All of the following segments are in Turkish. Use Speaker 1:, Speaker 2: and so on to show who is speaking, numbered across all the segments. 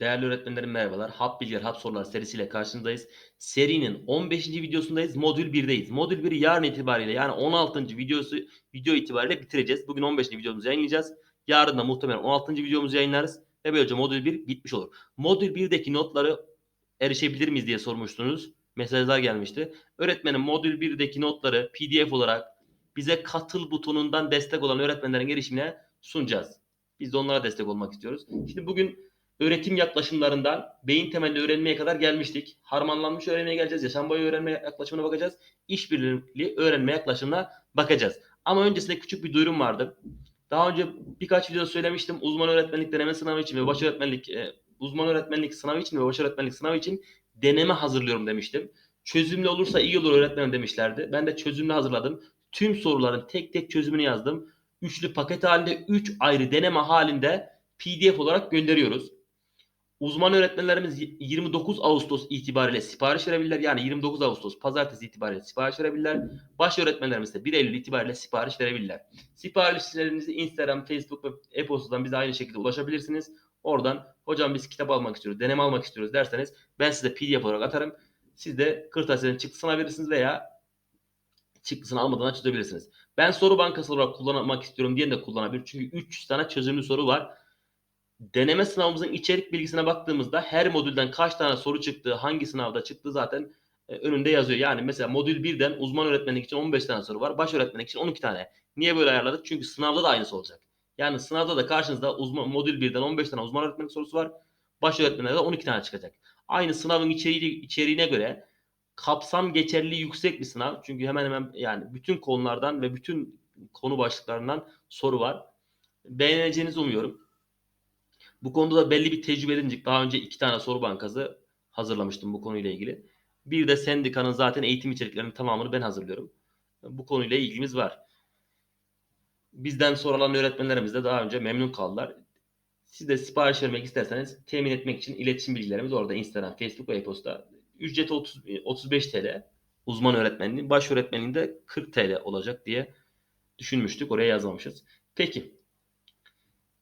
Speaker 1: Değerli öğretmenlerim merhabalar. Hap Bilgiler Hap Sorular serisiyle karşınızdayız. Serinin 15. videosundayız. Modül 1'deyiz. Modül 1'i yarın itibariyle yani 16. videosu video itibariyle bitireceğiz. Bugün 15. videomuzu yayınlayacağız. Yarın da muhtemelen 16. videomuzu yayınlarız. Ve böylece modül 1 bitmiş olur. Modül 1'deki notları erişebilir miyiz diye sormuştunuz. Mesajlar gelmişti. Öğretmenim modül 1'deki notları PDF olarak bize katıl butonundan destek olan öğretmenlerin erişimine sunacağız. Biz de onlara destek olmak istiyoruz. Şimdi bugün öğretim yaklaşımlarından beyin temelli öğrenmeye kadar gelmiştik. Harmanlanmış öğrenmeye geleceğiz. Yaşam boyu öğrenme yaklaşımına bakacağız. İşbirliği öğrenme yaklaşımına bakacağız. Ama öncesinde küçük bir duyurum vardı. Daha önce birkaç video söylemiştim. Uzman öğretmenlik deneme sınavı için ve baş öğretmenlik e, uzman öğretmenlik sınavı için ve baş öğretmenlik sınavı için deneme hazırlıyorum demiştim. Çözümlü olursa iyi olur öğretmenim demişlerdi. Ben de çözümlü hazırladım. Tüm soruların tek tek çözümünü yazdım. Üçlü paket halinde 3 ayrı deneme halinde PDF olarak gönderiyoruz. Uzman öğretmenlerimiz 29 Ağustos itibariyle sipariş verebilirler. Yani 29 Ağustos pazartesi itibariyle sipariş verebilirler. Baş öğretmenlerimiz de 1 Eylül itibariyle sipariş verebilirler. Siparişlerinizi Instagram, Facebook ve e-postadan bize aynı şekilde ulaşabilirsiniz. Oradan hocam biz kitap almak istiyoruz, deneme almak istiyoruz derseniz ben size PDF olarak atarım. Siz de kırtasiyenin çıktısını alabilirsiniz veya çıktısını almadan çözebilirsiniz. Ben soru bankası olarak kullanmak istiyorum diyen de kullanabilir. Çünkü 300 tane çözümlü soru var deneme sınavımızın içerik bilgisine baktığımızda her modülden kaç tane soru çıktığı, hangi sınavda çıktığı zaten e, önünde yazıyor. Yani mesela modül 1'den uzman öğretmenlik için 15 tane soru var. Baş öğretmenlik için 12 tane. Niye böyle ayarladık? Çünkü sınavda da aynısı olacak. Yani sınavda da karşınızda uzman modül 1'den 15 tane uzman öğretmenlik sorusu var. Baş öğretmenlerde de 12 tane çıkacak. Aynı sınavın içeriği, içeriğine göre kapsam geçerli yüksek bir sınav. Çünkü hemen hemen yani bütün konulardan ve bütün konu başlıklarından soru var. Beğeneceğinizi umuyorum. Bu konuda da belli bir tecrübe edincik. Daha önce iki tane soru bankası hazırlamıştım bu konuyla ilgili. Bir de sendikanın zaten eğitim içeriklerinin tamamını ben hazırlıyorum. Bu konuyla ilgimiz var. Bizden sorulan öğretmenlerimiz de daha önce memnun kaldılar. Siz de sipariş vermek isterseniz temin etmek için iletişim bilgilerimiz orada Instagram, Facebook ve e-posta. Ücreti 30, 35 TL. Uzman öğretmenliğin, baş öğretmenliğinde 40 TL olacak diye düşünmüştük. Oraya yazmamışız. Peki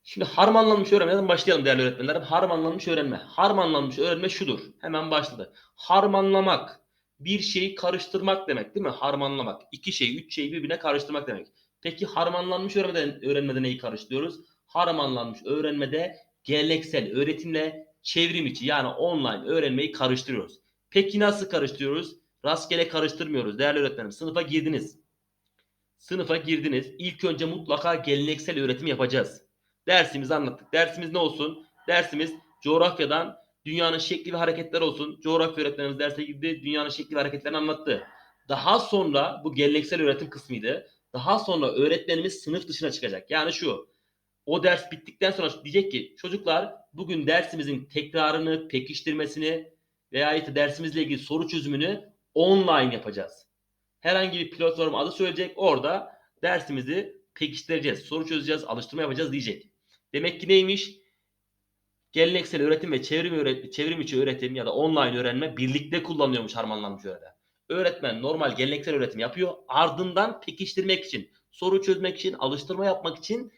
Speaker 1: Şimdi harmanlanmış öğrenmeden başlayalım değerli öğretmenlerim. Harmanlanmış öğrenme. Harmanlanmış öğrenme şudur. Hemen başladı. Harmanlamak bir şeyi karıştırmak demek değil mi? Harmanlamak. İki şey, üç şeyi birbirine karıştırmak demek. Peki harmanlanmış öğrenmeden, öğrenmede neyi karıştırıyoruz? Harmanlanmış öğrenmede geleneksel öğretimle çevrim içi yani online öğrenmeyi karıştırıyoruz. Peki nasıl karıştırıyoruz? Rastgele karıştırmıyoruz değerli öğretmenim. Sınıfa girdiniz. Sınıfa girdiniz. İlk önce mutlaka geleneksel öğretim yapacağız. Dersimizi anlattık. Dersimiz ne olsun? Dersimiz coğrafyadan dünyanın şekli ve hareketler olsun. Coğrafya öğretmenimiz derse girdi. Dünyanın şekli ve hareketlerini anlattı. Daha sonra bu geleneksel öğretim kısmıydı. Daha sonra öğretmenimiz sınıf dışına çıkacak. Yani şu. O ders bittikten sonra diyecek ki çocuklar bugün dersimizin tekrarını, pekiştirmesini veya işte dersimizle ilgili soru çözümünü online yapacağız. Herhangi bir platform adı söyleyecek. Orada dersimizi pekiştireceğiz. Soru çözeceğiz, alıştırma yapacağız diyecek. Demek ki neymiş? Geleneksel öğretim ve çevrim, öğretim, çevrim içi öğretim ya da online öğrenme birlikte kullanılıyormuş harmanlanmış öğrenme. Öğretmen normal geleneksel öğretim yapıyor. Ardından pekiştirmek için, soru çözmek için, alıştırma yapmak için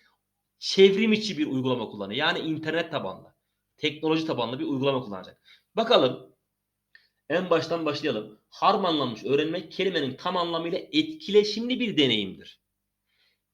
Speaker 1: çevrim içi bir uygulama kullanıyor. Yani internet tabanlı, teknoloji tabanlı bir uygulama kullanacak. Bakalım en baştan başlayalım. Harmanlanmış öğrenmek kelimenin tam anlamıyla etkileşimli bir deneyimdir.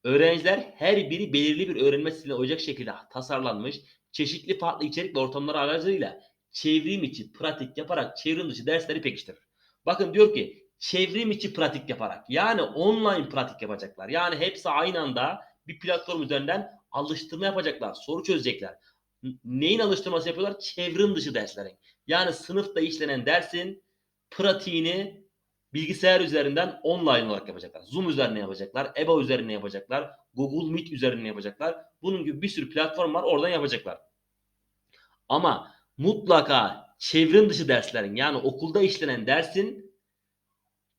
Speaker 1: Öğrenciler her biri belirli bir öğrenme stiline uyacak şekilde tasarlanmış çeşitli farklı içerik ve ortamlar aracılığıyla çevrim içi pratik yaparak çevrim dışı dersleri pekiştirir. Bakın diyor ki çevrim içi pratik yaparak yani online pratik yapacaklar. Yani hepsi aynı anda bir platform üzerinden alıştırma yapacaklar, soru çözecekler. Neyin alıştırması yapıyorlar? Çevrim dışı derslerin. Yani sınıfta işlenen dersin pratiğini bilgisayar üzerinden online olarak yapacaklar. Zoom üzerine yapacaklar. EBA üzerine yapacaklar. Google Meet üzerine yapacaklar. Bunun gibi bir sürü platform var. Oradan yapacaklar. Ama mutlaka çevrim dışı derslerin yani okulda işlenen dersin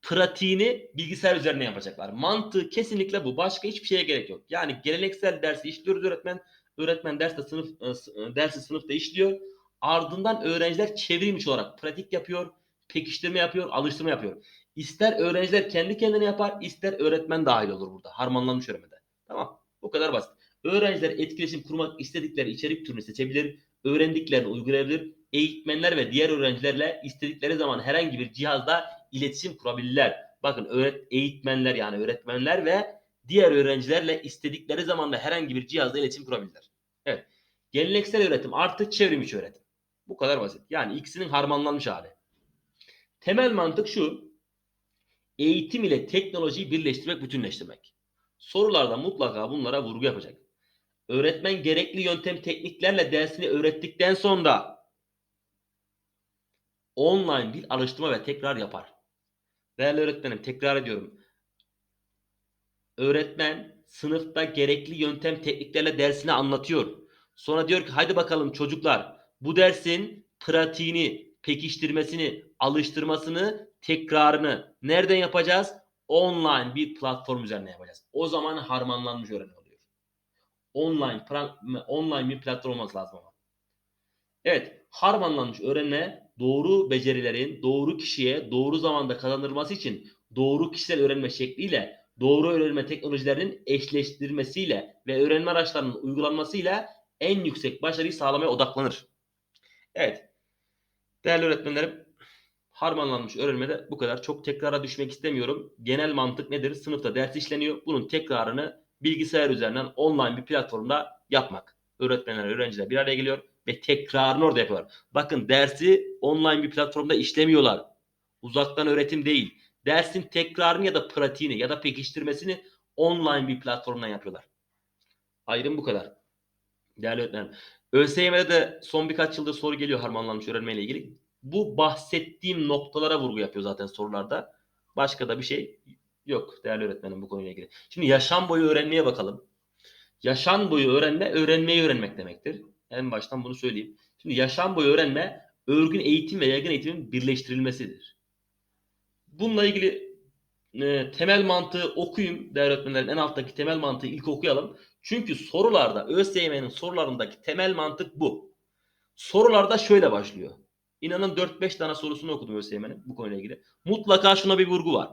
Speaker 1: pratiğini bilgisayar üzerine yapacaklar. Mantığı kesinlikle bu. Başka hiçbir şeye gerek yok. Yani geleneksel dersi işliyoruz öğretmen. Öğretmen derste sınıf e, e, dersi sınıfta işliyor. Ardından öğrenciler çevrim olarak pratik yapıyor, pekiştirme yapıyor, alıştırma yapıyor. İster öğrenciler kendi kendine yapar, ister öğretmen dahil olur burada. Harmanlanmış öğrenmede. Tamam. Bu kadar basit. Öğrenciler etkileşim kurmak istedikleri içerik türünü seçebilir. öğrendiklerini uygulayabilir. Eğitmenler ve diğer öğrencilerle istedikleri zaman herhangi bir cihazda iletişim kurabilirler. Bakın öğret eğitmenler yani öğretmenler ve diğer öğrencilerle istedikleri zaman da herhangi bir cihazda iletişim kurabilirler. Evet. Geleneksel öğretim artı çevrim içi öğretim. Bu kadar basit. Yani ikisinin harmanlanmış hali. Temel mantık şu. Eğitim ile teknolojiyi birleştirmek, bütünleştirmek. Sorularda mutlaka bunlara vurgu yapacak. Öğretmen gerekli yöntem tekniklerle dersini öğrettikten sonra online bir alıştırma ve tekrar yapar. Değerli öğretmenim tekrar ediyorum. Öğretmen sınıfta gerekli yöntem tekniklerle dersini anlatıyor. Sonra diyor ki hadi bakalım çocuklar bu dersin pratiğini, pekiştirmesini, alıştırmasını, tekrarını nereden yapacağız? Online bir platform üzerine yapacağız. O zaman harmanlanmış öğrenme oluyor. Online online bir platform olması lazım ama. Evet, harmanlanmış öğrenme doğru becerilerin doğru kişiye doğru zamanda kazandırılması için doğru kişisel öğrenme şekliyle doğru öğrenme teknolojilerinin eşleştirmesiyle ve öğrenme araçlarının uygulanmasıyla en yüksek başarıyı sağlamaya odaklanır. Evet. Değerli öğretmenlerim, harmanlanmış öğrenmede bu kadar. Çok tekrara düşmek istemiyorum. Genel mantık nedir? Sınıfta ders işleniyor. Bunun tekrarını bilgisayar üzerinden online bir platformda yapmak. Öğretmenler, öğrenciler bir araya geliyor ve tekrarını orada yapıyorlar. Bakın dersi online bir platformda işlemiyorlar. Uzaktan öğretim değil. Dersin tekrarını ya da pratiğini ya da pekiştirmesini online bir platformdan yapıyorlar. Ayrım bu kadar. Değerli öğretmenim. ÖSYM'de de son birkaç yıldır soru geliyor harmanlanmış öğrenmeyle ilgili. Bu bahsettiğim noktalara vurgu yapıyor zaten sorularda. Başka da bir şey yok değerli öğretmenim bu konuyla ilgili. Şimdi yaşam boyu öğrenmeye bakalım. Yaşam boyu öğrenme, öğrenmeyi öğrenmek demektir. En baştan bunu söyleyeyim. Şimdi yaşam boyu öğrenme, örgün eğitim ve yaygın eğitimin birleştirilmesidir. Bununla ilgili e, temel mantığı okuyayım değerli öğretmenlerim. En alttaki temel mantığı ilk okuyalım. Çünkü sorularda ÖSYM'nin sorularındaki temel mantık bu. Sorularda şöyle başlıyor. İnanın 4-5 tane sorusunu okudum ÖSYM'nin bu konuyla ilgili. Mutlaka şuna bir vurgu var.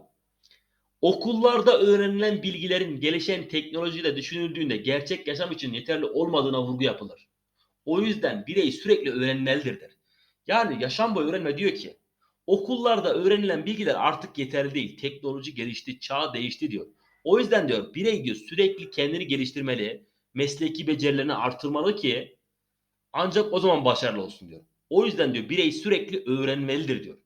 Speaker 1: Okullarda öğrenilen bilgilerin gelişen teknolojiyle düşünüldüğünde gerçek yaşam için yeterli olmadığına vurgu yapılır. O yüzden birey sürekli öğrenmelidir. der. Yani yaşam boyu öğrenme diyor ki okullarda öğrenilen bilgiler artık yeterli değil. Teknoloji gelişti, çağ değişti diyor. O yüzden diyor birey diyor sürekli kendini geliştirmeli, mesleki becerilerini artırmalı ki ancak o zaman başarılı olsun diyor. O yüzden diyor birey sürekli öğrenmelidir diyor.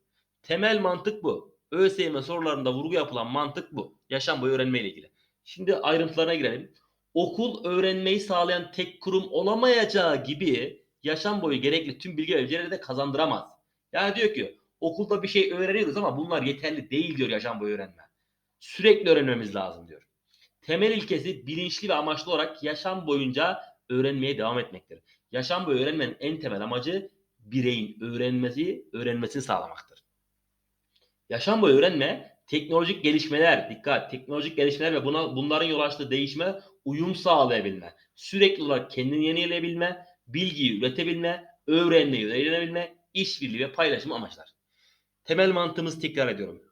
Speaker 1: Temel mantık bu. ÖSYM sorularında vurgu yapılan mantık bu. Yaşam boyu öğrenme ile ilgili. Şimdi ayrıntılarına girelim. Okul öğrenmeyi sağlayan tek kurum olamayacağı gibi yaşam boyu gerekli tüm bilgi ve becerileri de kazandıramaz. Yani diyor ki okulda bir şey öğreniyoruz ama bunlar yeterli değil diyor yaşam boyu öğrenme. Sürekli öğrenmemiz lazım diyor. Temel ilkesi bilinçli ve amaçlı olarak yaşam boyunca öğrenmeye devam etmektir. Yaşam boyu öğrenmenin en temel amacı bireyin öğrenmesi, öğrenmesini sağlamaktır. Yaşam boyu öğrenme teknolojik gelişmeler, dikkat, teknolojik gelişmeler ve buna bunların yol açtığı değişime uyum sağlayabilme, sürekli olarak kendini yenileyebilme, bilgiyi üretebilme, öğrenmeyi öğrenebilme, işbirliği ve paylaşımı amaçlar. Temel mantığımızı tekrar ediyorum.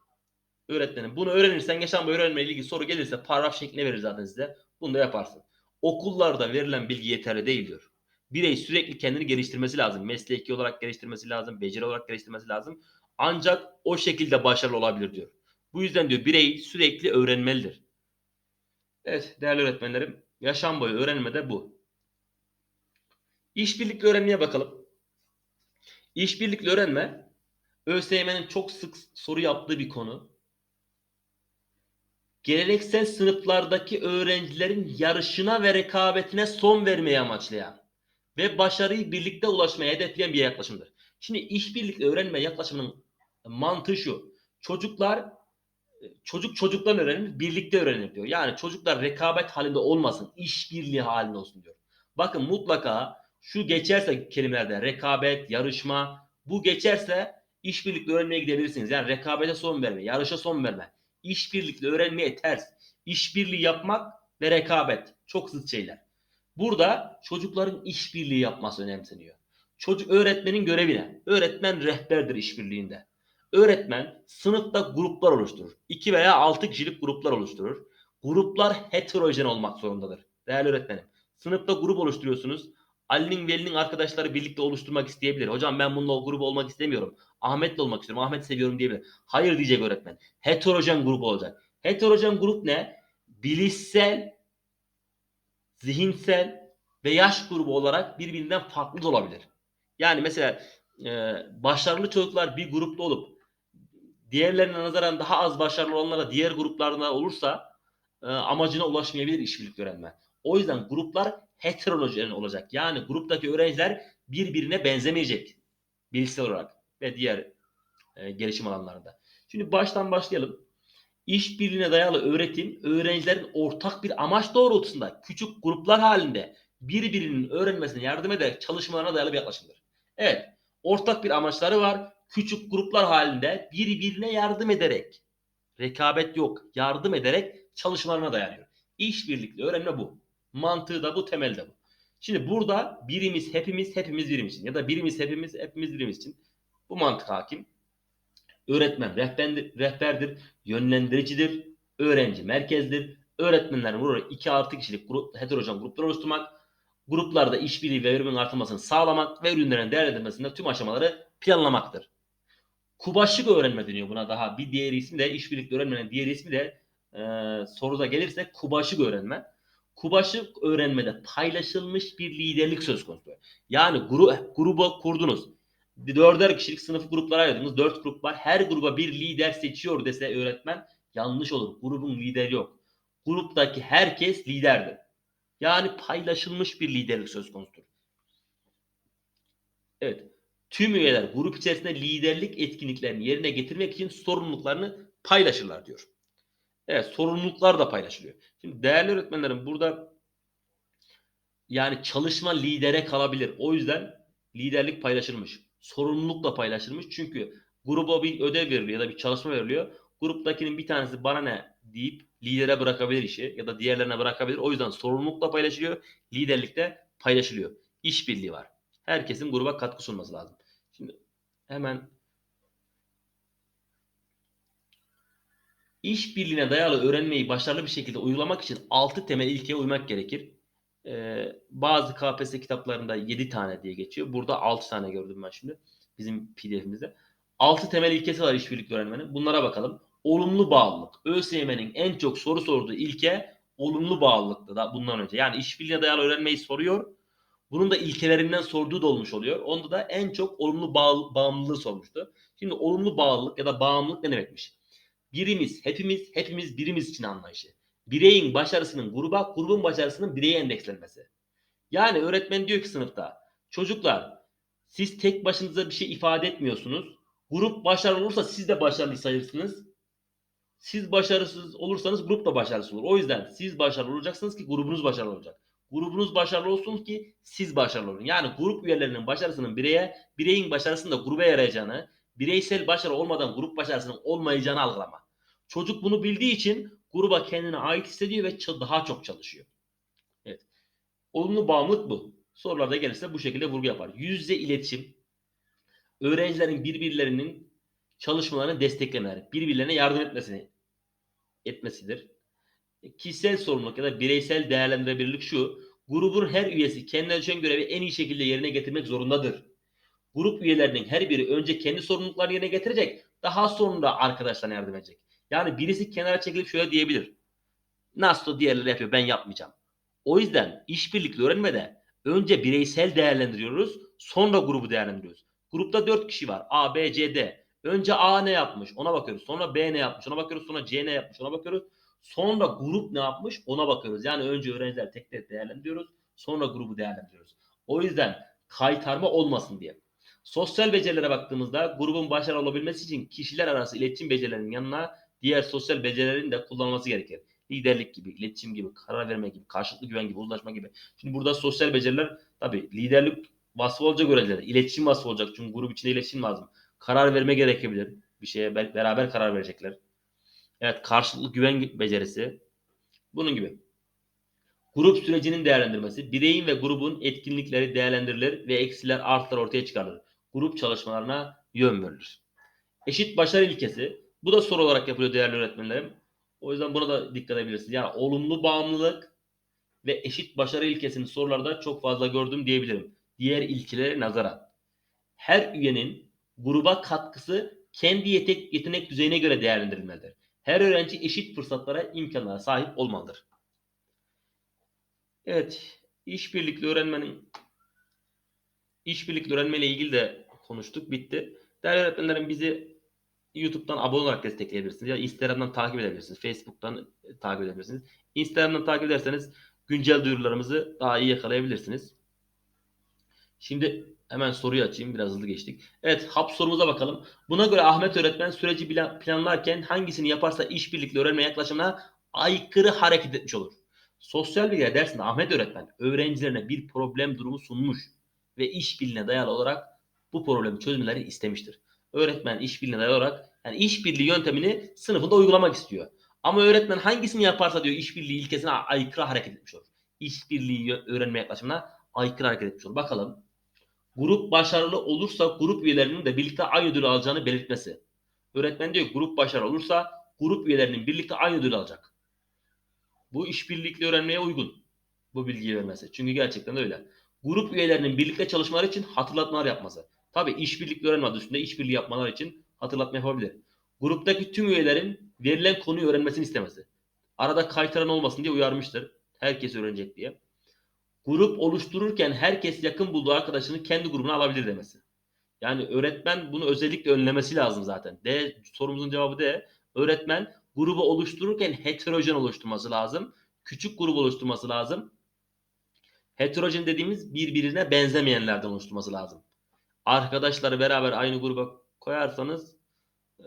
Speaker 1: Öğretmenim bunu öğrenirsen yaşam boyu öğrenmeyle ilgili soru gelirse paragraf şeklinde verir zaten size. Bunu da yaparsın. Okullarda verilen bilgi yeterli değil diyor. Birey sürekli kendini geliştirmesi lazım. Mesleki olarak geliştirmesi lazım. Beceri olarak geliştirmesi lazım. Ancak o şekilde başarılı olabilir diyor. Bu yüzden diyor birey sürekli öğrenmelidir. Evet değerli öğretmenlerim yaşam boyu öğrenme de bu. İşbirlikli öğrenmeye bakalım. İşbirlikli öğrenme ÖSYM'nin çok sık soru yaptığı bir konu. Geleneksel sınıflardaki öğrencilerin yarışına ve rekabetine son vermeyi amaçlayan ve başarıyı birlikte ulaşmaya hedefleyen bir yaklaşımdır. Şimdi işbirlikli öğrenme yaklaşımının mantığı şu. Çocuklar çocuk çocuktan öğrenir, birlikte öğrenir diyor. Yani çocuklar rekabet halinde olmasın, işbirliği halinde olsun diyor. Bakın mutlaka şu geçerse kelimelerde rekabet, yarışma bu geçerse işbirlikli öğrenmeye gidebilirsiniz. Yani rekabete son verme, yarışa son verme. İşbirlikli öğrenmeye ters. İşbirliği yapmak ve rekabet çok zıt şeyler. Burada çocukların işbirliği yapması önemseniyor. Çocuk öğretmenin görevine. Öğretmen rehberdir işbirliğinde. Öğretmen sınıfta gruplar oluşturur. 2 veya 6 kişilik gruplar oluşturur. Gruplar heterojen olmak zorundadır. Değerli öğretmenim. Sınıfta grup oluşturuyorsunuz. Ali'nin Veli'nin arkadaşları birlikte oluşturmak isteyebilir. Hocam ben bununla o grubu olmak istemiyorum. Ahmet'le olmak istiyorum. Ahmet seviyorum diyebilir. Hayır diyecek öğretmen. Heterojen grup olacak. Heterojen grup ne? Bilişsel, zihinsel ve yaş grubu olarak birbirinden farklı da olabilir. Yani mesela e, başarılı çocuklar bir grupta olup diğerlerine nazaran daha az başarılı olanlara diğer gruplarında olursa e, amacına ulaşmayabilir işbirlikli öğrenme. O yüzden gruplar heterojen olacak. Yani gruptaki öğrenciler birbirine benzemeyecek bilişsel olarak ve diğer e, gelişim alanlarında. Şimdi baştan başlayalım. İşbirliğine dayalı öğretim öğrencilerin ortak bir amaç doğrultusunda küçük gruplar halinde birbirinin öğrenmesine yardım ederek çalışmalarına dayalı bir yaklaşımdır. Evet, ortak bir amaçları var. Küçük gruplar halinde birbirine yardım ederek, rekabet yok, yardım ederek çalışmalarına dayanıyor. İşbirlikli öğrenme bu. Mantığı da bu, temel de bu. Şimdi burada birimiz, hepimiz, hepimiz birimiz için ya da birimiz, hepimiz, hepimiz birimiz için bu mantık hakim. Öğretmen rehberdir, rehberdir yönlendiricidir, öğrenci merkezdir. Öğretmenlerin burada 2 artı kişilik grup, heterojen gruplar oluşturmak, gruplarda işbirliği ve ürünün artmasını sağlamak ve ürünlerin değerlendirmesinde tüm aşamaları planlamaktır. Kubaşlık öğrenme deniyor buna daha. Bir diğer ismi de işbirlikli öğrenmenin diğer ismi de e, soruda gelirse kubaşlık öğrenme. Kubaşlık öğrenmede paylaşılmış bir liderlik söz konusu. Yani gru, grubu kurdunuz. Dörder kişilik sınıfı gruplara ayırdınız. Dört grup var. Her gruba bir lider seçiyor dese öğretmen yanlış olur. Grubun lideri yok. Gruptaki herkes liderdir. Yani paylaşılmış bir liderlik söz konusudur. Evet. Tüm üyeler grup içerisinde liderlik etkinliklerini yerine getirmek için sorumluluklarını paylaşırlar diyor. Evet sorumluluklar da paylaşılıyor. Şimdi değerli öğretmenlerim burada yani çalışma lidere kalabilir. O yüzden liderlik paylaşılmış. Sorumluluk da paylaşılmış. Çünkü gruba bir ödev veriliyor ya da bir çalışma veriliyor. Gruptakinin bir tanesi bana ne deyip lidere bırakabilir işi ya da diğerlerine bırakabilir. O yüzden sorumluluk da paylaşılıyor. Liderlik de paylaşılıyor. İşbirliği var. Herkesin gruba katkı sunması lazım. Şimdi hemen İşbirliğine dayalı öğrenmeyi başarılı bir şekilde uygulamak için 6 temel ilkeye uymak gerekir. Ee, bazı KPSS kitaplarında 7 tane diye geçiyor. Burada 6 tane gördüm ben şimdi bizim pdf'imizde. 6 temel ilkesi var işbirlikli öğrenmenin. Bunlara bakalım. Olumlu bağlılık. ÖSYM'nin en çok soru sorduğu ilke olumlu bağlılıktı da bundan önce. Yani işbirliğine dayalı öğrenmeyi soruyor. Bunun da ilkelerinden sorduğu da olmuş oluyor. Onda da en çok olumlu bağ, bağımlılığı sormuştu. Şimdi olumlu bağlılık ya da bağımlılık ne demekmiş? Birimiz, hepimiz, hepimiz birimiz için anlayışı. Bireyin başarısının gruba, grubun başarısının bireye endekslenmesi. Yani öğretmen diyor ki sınıfta, çocuklar siz tek başınıza bir şey ifade etmiyorsunuz. Grup başarılı olursa siz de başarılı sayılırsınız. Siz başarısız olursanız grup da başarısız olur. O yüzden siz başarılı olacaksınız ki grubunuz başarılı olacak. Grubunuz başarılı olsun ki siz başarılı olun. Yani grup üyelerinin başarısının bireye, bireyin başarısının da gruba yarayacağını, bireysel başarı olmadan grup başarısının olmayacağını algılama. Çocuk bunu bildiği için gruba kendine ait hissediyor ve daha çok çalışıyor. Evet. Olumlu bağımlılık bu. Sorularda gelirse bu şekilde vurgu yapar. Yüz yüze iletişim, öğrencilerin birbirlerinin çalışmalarını desteklemeleri, birbirlerine yardım etmesini etmesidir. Kişisel sorumluluk ya da bireysel değerlendirebilirlik şu. Grubun her üyesi kendine düşen görevi en iyi şekilde yerine getirmek zorundadır. Grup üyelerinin her biri önce kendi sorumluluklarını yerine getirecek. Daha sonra arkadaşlarına yardım edecek. Yani birisi kenara çekilip şöyle diyebilir. Nasıl diğerleri yapıyor ben yapmayacağım. O yüzden işbirlikli öğrenmede önce bireysel değerlendiriyoruz sonra grubu değerlendiriyoruz. Grupta 4 kişi var. A, B, C, D. Önce A ne yapmış ona bakıyoruz. Sonra B ne yapmış ona bakıyoruz. Sonra C ne yapmış ona bakıyoruz. Sonra grup ne yapmış ona bakıyoruz. Yani önce öğrenciler tek tek değerlendiriyoruz. Sonra grubu değerlendiriyoruz. O yüzden kaytarma olmasın diye. Sosyal becerilere baktığımızda grubun başarılı olabilmesi için kişiler arası iletişim becerilerinin yanına diğer sosyal becerilerin de kullanılması gerekir. Liderlik gibi, iletişim gibi, karar verme gibi, karşılıklı güven gibi, uzlaşma gibi. Şimdi burada sosyal beceriler tabii liderlik vasfı olacak öğrenciler. İletişim vasfı olacak. Çünkü grup içinde iletişim lazım. Karar verme gerekebilir. Bir şeye beraber karar verecekler. Evet karşılıklı güven becerisi. Bunun gibi. Grup sürecinin değerlendirmesi. Bireyin ve grubun etkinlikleri değerlendirilir ve eksiler artılar ortaya çıkarılır. Grup çalışmalarına yön verilir. Eşit başarı ilkesi. Bu da soru olarak yapılıyor değerli öğretmenlerim. O yüzden buna da dikkat edebilirsiniz. Yani olumlu bağımlılık, ve eşit başarı ilkesini sorularda çok fazla gördüm diyebilirim. Diğer ilkelere nazaran. Her üyenin gruba katkısı kendi yetek, yetenek düzeyine göre değerlendirilmelidir. Her öğrenci eşit fırsatlara, imkanlara sahip olmalıdır. Evet, işbirlikli öğrenmenin işbirlikli öğrenmeyle ilgili de konuştuk, bitti. Değerli öğretmenlerim bizi YouTube'dan abone olarak destekleyebilirsiniz ya Instagram'dan takip edebilirsiniz. Facebook'tan e, takip edebilirsiniz. Instagram'dan takip ederseniz güncel duyurularımızı daha iyi yakalayabilirsiniz. Şimdi hemen soruyu açayım. Biraz hızlı geçtik. Evet hap sorumuza bakalım. Buna göre Ahmet öğretmen süreci planlarken hangisini yaparsa işbirlikli öğrenme yaklaşımına aykırı hareket etmiş olur. Sosyal bilgiler dersinde Ahmet öğretmen öğrencilerine bir problem durumu sunmuş ve işbirliğine dayalı olarak bu problemi çözmeleri istemiştir. Öğretmen işbirliğine dayalı olarak yani işbirliği yöntemini sınıfında uygulamak istiyor. Ama öğretmen hangisini yaparsa diyor işbirliği ilkesine aykırı hareket etmiş olur. İşbirliği öğrenme yaklaşımına aykırı hareket etmiş olur. Bakalım. Grup başarılı olursa grup üyelerinin de birlikte aynı ödülü alacağını belirtmesi. Öğretmen diyor grup başarılı olursa grup üyelerinin birlikte aynı ödülü alacak. Bu işbirlikli öğrenmeye uygun. Bu bilgiyi vermesi. Çünkü gerçekten öyle. Grup üyelerinin birlikte çalışmaları için hatırlatmalar yapması. Tabi işbirlikli öğrenme adı üstünde işbirliği yapmalar için hatırlatma yapabilir. Gruptaki tüm üyelerin verilen konuyu öğrenmesini istemesi. Arada kaytaran olmasın diye uyarmıştır. Herkes öğrenecek diye. Grup oluştururken herkes yakın bulduğu arkadaşını kendi grubuna alabilir demesi. Yani öğretmen bunu özellikle önlemesi lazım zaten. D sorumuzun cevabı D. Öğretmen grubu oluştururken heterojen oluşturması lazım. Küçük grup oluşturması lazım. Heterojen dediğimiz birbirine benzemeyenlerden oluşturması lazım. Arkadaşları beraber aynı gruba koyarsanız e,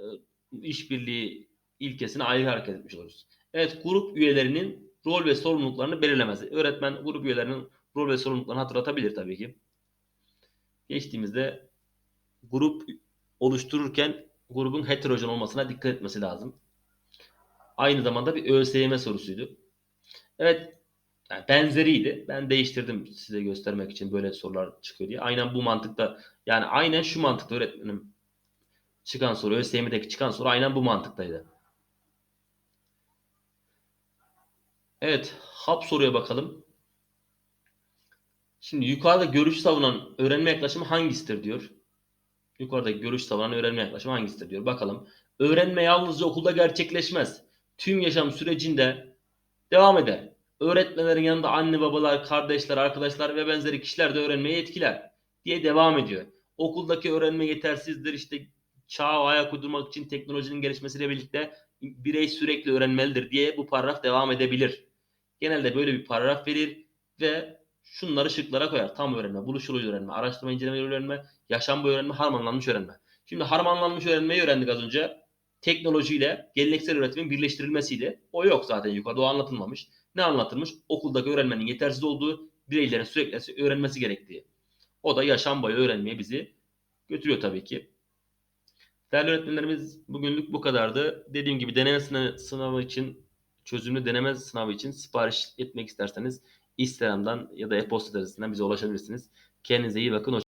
Speaker 1: işbirliği ilkesine ayrı hareket etmiş oluruz. Evet grup üyelerinin rol ve sorumluluklarını belirlemesi. Öğretmen grup üyelerinin rol ve sorumluluklarını hatırlatabilir tabii ki. Geçtiğimizde grup oluştururken grubun heterojen olmasına dikkat etmesi lazım. Aynı zamanda bir ÖSYM sorusuydu. Evet yani benzeriydi. Ben değiştirdim size göstermek için böyle sorular çıkıyor diye. Aynen bu mantıkta yani aynen şu mantıkta öğretmenim çıkan soru ÖSYM'deki çıkan soru aynen bu mantıktaydı. Evet, hap soruya bakalım. Şimdi yukarıda görüş savunan öğrenme yaklaşımı hangisidir diyor. Yukarıdaki görüş savunan öğrenme yaklaşımı hangisidir diyor. Bakalım. Öğrenme yalnızca okulda gerçekleşmez. Tüm yaşam sürecinde devam eder. Öğretmenlerin yanında anne babalar, kardeşler, arkadaşlar ve benzeri kişiler de öğrenmeye etkiler diye devam ediyor. Okuldaki öğrenme yetersizdir. İşte çağa ayak uydurmak için teknolojinin gelişmesiyle birlikte birey sürekli öğrenmelidir diye bu paragraf devam edebilir. Genelde böyle bir paragraf verir ve şunları şıklara koyar. Tam öğrenme, buluşulu öğrenme, araştırma inceleme öğrenme, yaşam boyu öğrenme, harmanlanmış öğrenme. Şimdi harmanlanmış öğrenmeyi öğrendik az önce. Teknolojiyle geleneksel öğretimin birleştirilmesiydi. O yok zaten yukarıda o anlatılmamış. Ne anlatılmış? Okuldaki öğrenmenin yetersiz olduğu, bireylerin sürekli öğrenmesi gerektiği. O da yaşam boyu öğrenmeye bizi götürüyor tabii ki. Değerli öğretmenlerimiz bugünlük bu kadardı. Dediğim gibi deneme sınav- sınavı için, çözümlü deneme sınavı için sipariş etmek isterseniz Instagram'dan ya da e-posta adresinden bize ulaşabilirsiniz. Kendinize iyi bakın.